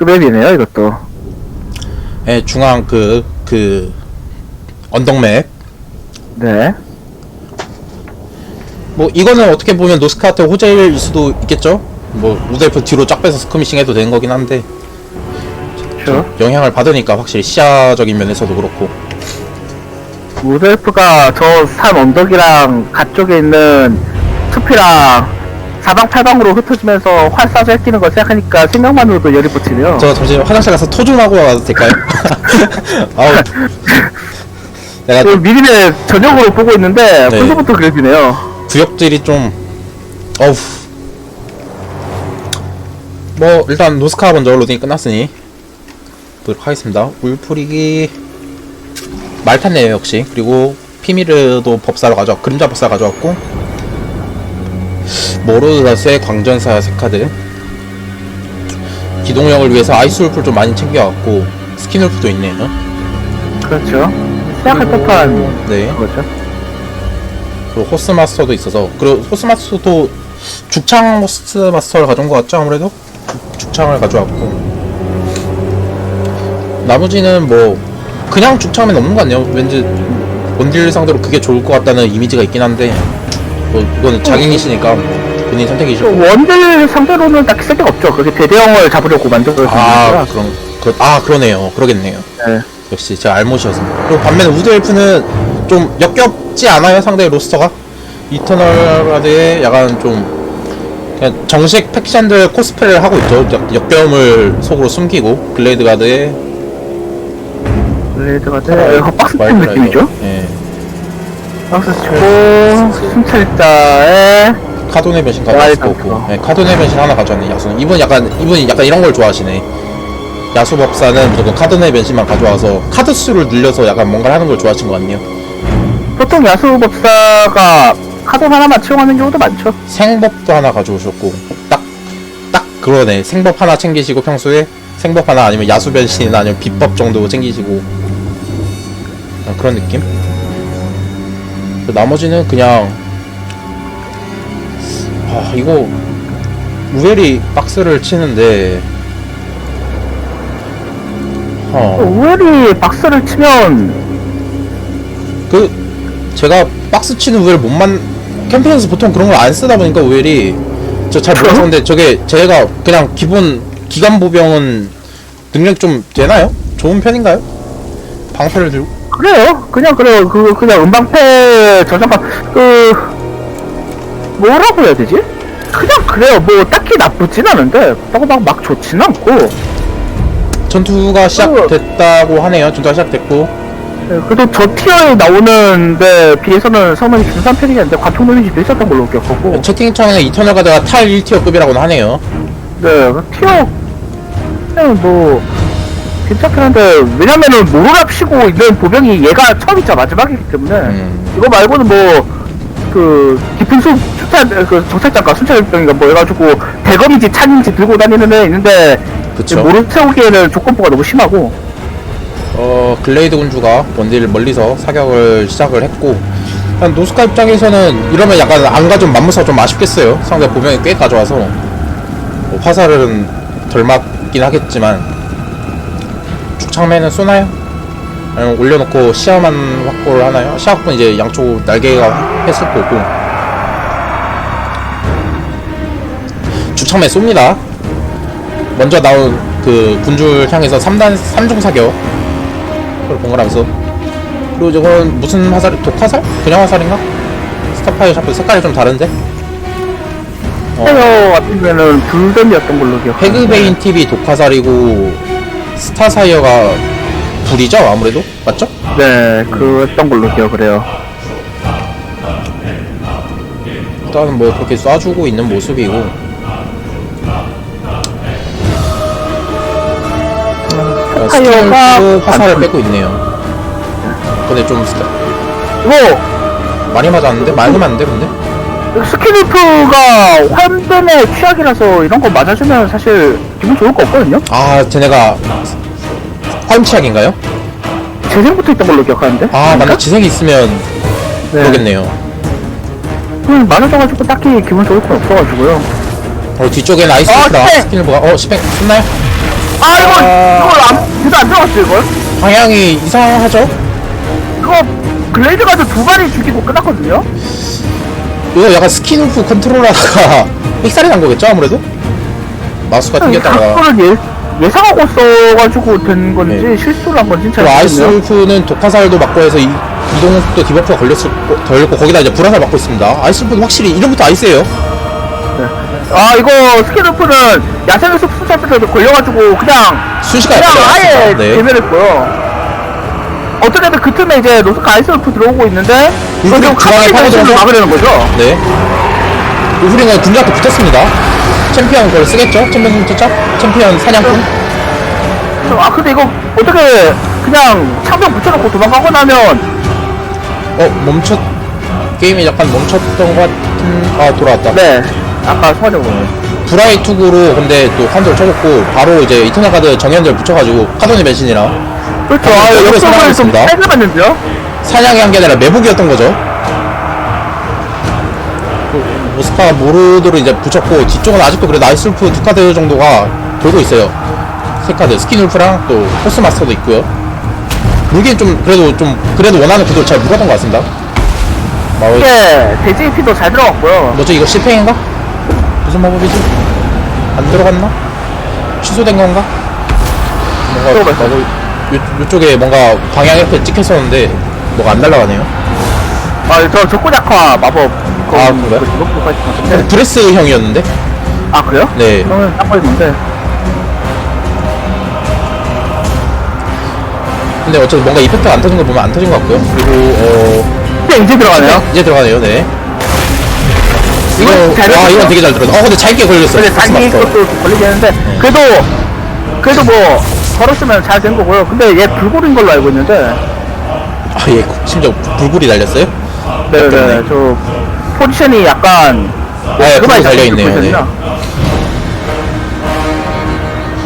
그 맵이네요, 이것도. 예, 중앙 그, 그, 언덕맵. 네. 뭐, 이거는 어떻게 보면 노스카한테 호재일 수도 있겠죠? 뭐, 우대표 뒤로 쫙 빼서 스크미싱 해도 되는 거긴 한데, 그렇죠. 영향을 받으니까 확실히 시야적인 면에서도 그렇고. 무드엘프가 저 산 언덕이랑 가쪽에 있는 숲이랑 사방팔방으로 흩어지면서 활 쏴서 끼는 걸 생각하니까 생각만으로도 열이 붙이네요. 저 잠시 화장실 가서 토 좀 하고 와도 될까요? 아우. 내가 그 미리에 저녁으로 보고 있는데 네. 벌써부터 그래지네요. 구역들이 좀 어우 뭐 일단 노스카 먼저 로딩이 끝났으니 보도록 하겠습니다 울프리기 말 탔네요 역시 그리고 피미르도 법사를 가져왔 그림자 법사 가져왔고 모로드다스의 광전사 세카드 기동력을 위해서 아이스 울프를 좀 많이 챙겨왔고 스킨 울프도 있네요. 그렇죠. 생각할 법한 네. 거죠. 그리고 호스마스터도 있어서. 그리고 호스마스터도 죽창 호스마스터를 가져온 것 같죠 아무래도? 죽 창을 가져왔고. 나머지는 뭐 그냥 죽창면 없는 것 같네요. 왠지 원딜 상대로 그게 좋을 것 같다는 이미지가 있긴 한데 뭐 이거는 자기이시니까 본인 선택이죠 원딜 상대로는 딱히 쓸 데가 없죠. 그게 대대형을 잡으려고 만들어진 아 거라. 그럼 그, 아 그러네요 그러겠네요 네. 역시 제가 알못이어서 그리고 반면에 우드 엘프는 좀 역겹지 않아요 상대 로스터가 이터널 가드에 약간 좀 그냥 정식 팩션들 코스프레를 하고 있죠 역, 역겨움을 속으로 숨기고 블레이드 가드에 블레이드가 돼. 이거 박스 친 와이드 느낌이죠? 예. 박스 치고 순찰자에 카돈의 변신 와이드 가져왔고. 라이더. 네, 카돈의 변신 하나 가져왔네 야수는. 이분 약간 이분이 약간 이런 걸 좋아하시네. 야수 법사는 무조건 카돈의 변신만 가져와서 카드 수를 늘려서 약간 뭔가를 하는 걸 좋아하신 것 같네요. 보통 야수 법사가 카드 하나만 채용하는 경우도 많죠. 생법도 하나 가져오셨고 딱 딱 그러네. 생법 하나 챙기시고 평소에 생법 하나 아니면 야수 변신이나 아니면 비법 정도 챙기시고. 아, 그런 느낌? 그 나머지는 그냥 아 이거 우엘이 박스를 치는데 어 우엘이 박스를 치면 그 제가 박스 치는 우엘 못만 캠페인에서 보통 그런 걸 안 쓰다 보니까 우엘이 저 잘 몰라서 근데 저게 제가 그냥 기본 기간 보병은 능력 좀 되나요? 좋은 편인가요? 방패를 들고 그래요. 그냥 그래요. 그 그냥 음방패 저장판 그 뭐라고 해야 되지? 그냥 그래요. 뭐 딱히 나쁘진 않은데 막막 막 좋진 않고 전투가 시작됐다고 하네요. 전투가 시작됐고 예, 그래도 저 티어에 나오는데 비해서는 성능이 준수한 편이긴 한데 관통 데미지도 있었던 걸로 기억하고 채팅창에는 이터널 가드가 탈 1티어급이라고는 하네요. 네, 그 티어 그냥 뭐 괜찮긴 한데 왜냐면은 모로랍 치고 있는 보병이 얘가 처음이자 마지막이기 때문에 음. 이거 말고는 뭐 그 깊은 숲 순찰 그 정찰장과 순찰병인가 뭐 해가지고 대검인지 찬인지 들고 다니는 애 있는데 그쵸. 모로 세우기에는 조건부가 너무 심하고 어 글레이드 군주가 원딜 멀리서 사격을 시작을 했고 한 노스카 입장에서는 이러면 약간 안 가 좀 맘무사 좀 아쉽겠어요. 상대 보병이 꽤 가져와서 뭐 화살은 덜 맞긴 하겠지만 죽창맨은 쏘나요? 아니면 올려놓고 시야만 확보를 하나요? 시야 확보는 이제 양쪽 날개가 했을 거고 죽창맨 쏩니다. 먼저 나온 그 군주를 향해서 3단 3중 사격 그걸 번갈아가면서 그리고 저건 무슨 화살? 독화살? 그냥 화살인가? 스타파이어 샤프 색깔이 좀 다른데? 어, 같은 경우에는 불뱀이었던 걸로 기억해요 페그베인 TV 독화살이고 스타사이어가 불이죠 아무래도 맞죠? 네, 그랬던 걸로 기억을 해요 일단은 뭐 그렇게 쏴주고 있는 모습이고 어, 스타이어가 스킬프 화살을 안 빼고 있네요 근데 좀 스타... 이거 많이 맞았는데? 많이 맞는데 근데? 스키니프가 환변의 취약이라서 이런 거 맞아주면 사실 기분 좋을 거 없거든요? 아 쟤네가 화임치약인가요? 재생부터 있던 걸로 기억하는데? 아 맞나 지생이 있으면 네. 그러겠네요 그냥 맞아줘가지고 딱히 기분 좋을 건 없어가지고요 어 뒤쪽엔 아이스 아, 라 스펙! 스킬보가 어 스펙 끝나요? 아 이거 아. 안 그래도 안 들어갔어 이걸 방향이 이상하죠? 그거 글레이드 가서 두 마리 죽이고 끝났거든요 이거 약간 스킨우프 컨트롤하다가 삑살이 난 거겠죠 아무래도? 마우스가 튕겼다가 각도를 예, 예상하고 써가지고 된 건지 네. 실수를 한 건지 잘 그리고 모르겠네요 아이스울프는 독화살도 맞고 해서 이, 이동도 디버프가 걸렸을 거- 덜고 거기다 이제 불화살 맞고 있습니다 아이스 울프는 확실히 이름부터 아이스예요 아 이거 스키루프는 야생에서 푸사트에도 걸려가지고 그냥 순식간에 그냥 아예 걸려갔습니다 네. 대멸했고요 어떻게든 그 틈에 이제 노스카 아이스울프 들어오고 있는데 이거 좀 중앙에 변신을 파고들어서- 막으려는 거죠 네. 우프링은 군주한테 붙었습니다. 챔피언 그걸 쓰겠죠? 챔피언 쓰죠? 챔피언 사냥꾼? 아 근데 이거 어떻게 그냥 창병 붙여놓고 도망가고 나면 어, 멈췄, 게임이 약간 멈췄던 것 같은, 아, 돌아왔다. 네 아까 소화적으로 브라이 투구로 근데 또 한돌 쳐줬고, 바로 이제 이터널 카드 정현들 붙여가지고, 카도니 배신이랑 그렇죠 아, 아 역으로 역습을 좀 살아났습니다. 깔끔했는데요 사냥이 한 게 아니라 매복이었던 거죠. 그 모스카 모르드를 이제 붙였고, 뒤쪽은 아직도 그래도 아이스울프 두 카드 정도가 돌고 있어요. 세 카드, 스킨울프랑 또 포스마스터도 있고요. 물긴 좀, 그래도 좀, 그래도 원하는 구도를 잘 물었던 것 같습니다. 마을, 이게 대지피도 잘 들어갔고요 뭐죠, 이거 실패인가? 무슨 마법이지? 안 들어갔나? 취소된 건가? 뭔가. 마법, 요, 요쪽에 뭔가 방향 이렇게 찍혔었는데, 뭐가 안 날아가네요. 아저 적고작화 마법 아, 그래요? 그거까지 봤는데 브레스 형이었는데? 아 그래요? 네. 그러면 딱 보이는데 근데 어쨌든 뭔가 이펙트가 안 터진 거 보면 안 터진 것 같고요. 그리고, 어, 근데 이제 들어가네요 이제 들어가네요, 네. 이거, 이건 잘 아? 이건 되게 잘 들어갔어. 어, 근데 잘게 걸렸어요. 근데 자기 스마스터. 것도 걸리겠는데 그래도 그래도 뭐 걸었으면 잘 된 거고요 근데 얘 불고린 걸로 알고 있는데 아, 예, 심지어 불굴이 달렸어요? 네네 저 포지션이 약간 네, 그만 불이 달려있네요.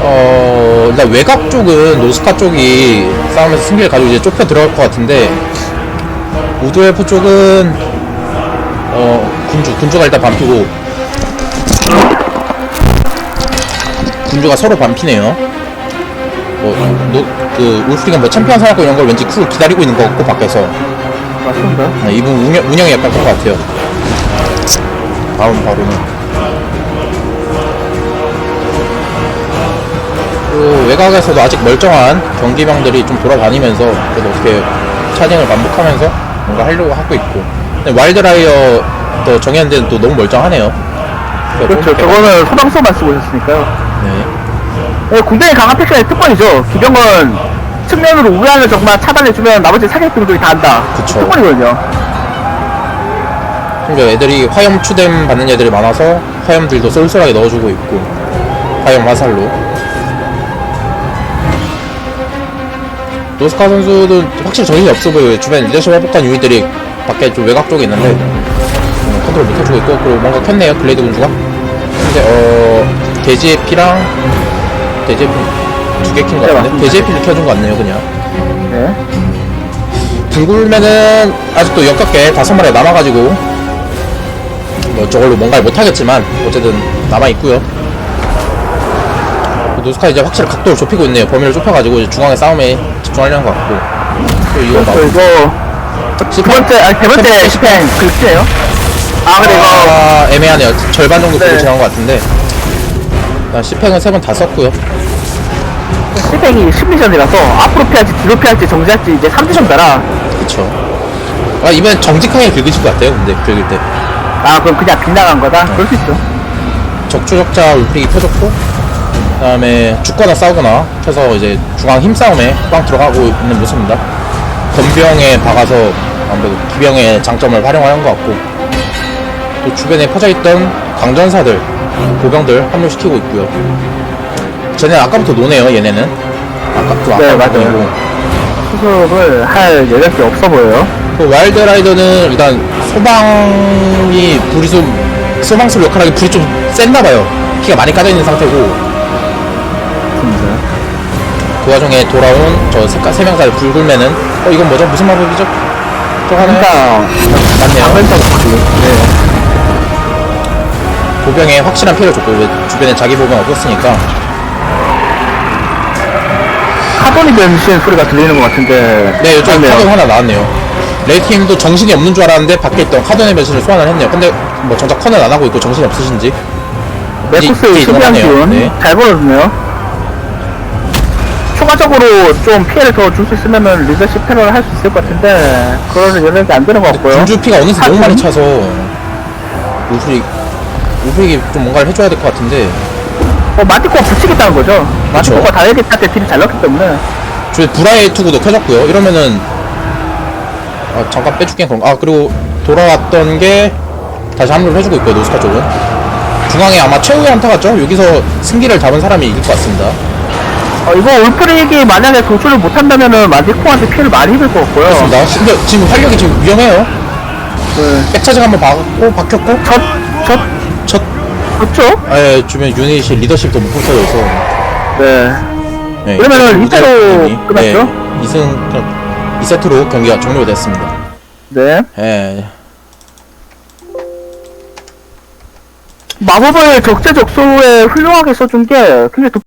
어, 일단 외곽 쪽은 노스카 쪽이 싸움에서 승리를 가지고 이제 좁혀 들어갈 것 같은데, 우드웰프 쪽은, 어, 군주, 군주가 일단 반피고, 군주가 서로 반피네요. 뭐, 노, 그, 울프링은 뭐 챔피언 사냥꾼 이런 걸 왠지 쿨 기다리고 있는 것 같고, 밖에서. 맞습니다 아, 이분 운영, 운영이 약간 그런 것 같아요. 다음 바로는. 그 외곽에서도 아직 멀쩡한 경기병들이 좀 돌아다니면서 그래도 어떻게 차징을 반복하면서 뭔가 하려고 하고 있고. 근데 와일드라이어 또 정현대는 또 너무 멀쩡하네요. 그렇죠. 저거는 소방서만 쓰고 있었으니까요. 네. 네, 군대의 강한 팩션의 특권이죠. 기병은 측면으로 우회하는 정말 차단해주면 나머지 사격병들이 다 한다. 그쵸. 특권이거든요. 그러니까 애들이 화염 추뎀 받는 애들이 많아서 화염들도 쏠쏠하게 넣어주고 있고 화염 화살로. 노스카 선수도 확실히 정신이 없어 보여요. 주변 리더십 회복한 유닛들이 밖에 좀 외곽 쪽에 있는데 음, 컨트롤 못해주고 있고 그리고 뭔가 켰네요 글레이드 군주가. 근데 어 대지에피랑 대지에피 두개 킨것 네, 같은데? 맞습니다. 대지에피를 켜준 것 같네요 그냥. 네. 불굴매는 아직도 역겹게 다섯 마리가 남아가지고 뭐 저걸로 뭔가를 못하겠지만 어쨌든 남아있고요. 노스카 이제 확실히 각도를 좁히고 있네요. 범위를 좁혀가지고 이제 중앙의 싸움에 집중하려는 것 같고. 또 이거 막 이거 두 번째 아니 세 번째 시펜 글씨예요? 아 근데 이거 아, 애매하네요. 절반 정도 네. 지나간 것 같은데. 일단 C팩은 세 번 다 썼고요. 시펜이 심리전이라서 앞으로 피할지 뒤로 피할지 정지할지 이제 3지점 따라. 그쵸. 아 이번엔 정직하게 긁으실 것 같아요 근데 긁을 때. 아 그럼 그냥 빗나간 거다? 네. 그럴 수 있죠. 적추적자 울프릭이 펴졌고 그 다음에 죽거나 싸우거나 해서 이제 중앙 힘싸움에 빵 들어가고 있는 모습입니다 건병에 박아서 아무래도 기병의 장점을 활용하는 것 같고 또 주변에 퍼져있던 강전사들 보병들 합류시키고 있고요. 쟤네 아까부터 노네요 얘네는. 아까 좀 네, 아까부터 맞아요. 노고. 수습을 할 여력이 없어 보여요. 그 와일드 라이더는 일단 소방이 불이 좀 소방술 역할하기 불이 좀 셌나봐요. 피가 많이 까져있는 상태고. 그 와중에 돌아온 저 색깔 세 명짜리 불굴매는 어 이건 뭐죠? 무슨 마법이죠? 저 하나 그러니까 맞네요 네. 보병에 확실한 피해를 줬고 왜 주변에 자기 보병 없었으니까 카본이 변신 소리가 들리는 것 같은데. 네, 요즘 맞네요. 카돈 하나 나왔네요. 레이팀도 정신이 없는 줄 알았는데 밖에 있던 카돈의 변신을 소환을 했네요. 근데 뭐 정작 컨을 안 하고 있고 정신이 없으신지. 메쿠스 이제 수비한 이동하네요. 기운 네. 잘 벌어졌네요. 추가적으로 좀 피해를 더 줄 수 있으면은 리더십 패널을 할 수 있을 것 같은데 그런 연락이 안 되는 것 같고요. 군주 피가 어느새 너무. 많이 차서 우프릭 우프릭이 좀 뭔가를 해줘야 될 것 같은데 어, 마티코가 붙이겠다는 거죠. 마티코가 다이어트 때 딜이 잘 넣기 때문에 저희 브라의 투구도 켜졌고요. 이러면은 아, 잠깐 빼줄게 그럼 아 그리고 돌아왔던 게 다시 합류를 해주고 있고요 노스카 쪽은 중앙에 아마 최후의 한타 같죠? 여기서 승기를 잡은 사람이 이길 것 같습니다. 어, 이거 울프릭이 만약에 도출을 못한다면은 마티코한테 피해를 많이 입을 것 같고요. 그렇습니다. 근데 지금 활력이 지금 위험해요. 네. 백차징 한번 박고 박혔고 첫, 첫, 첫 좋죠? 예, 주변 유닛이 리더십도 못 붙여져서 네. 네, 그러면은 무자력 이대로 경기, 끝났죠? 네, 2승 2세트로 경기가 종료가 됐습니다. 네. 예. 마법을 적재적소에 훌륭하게 써준 게 굉장히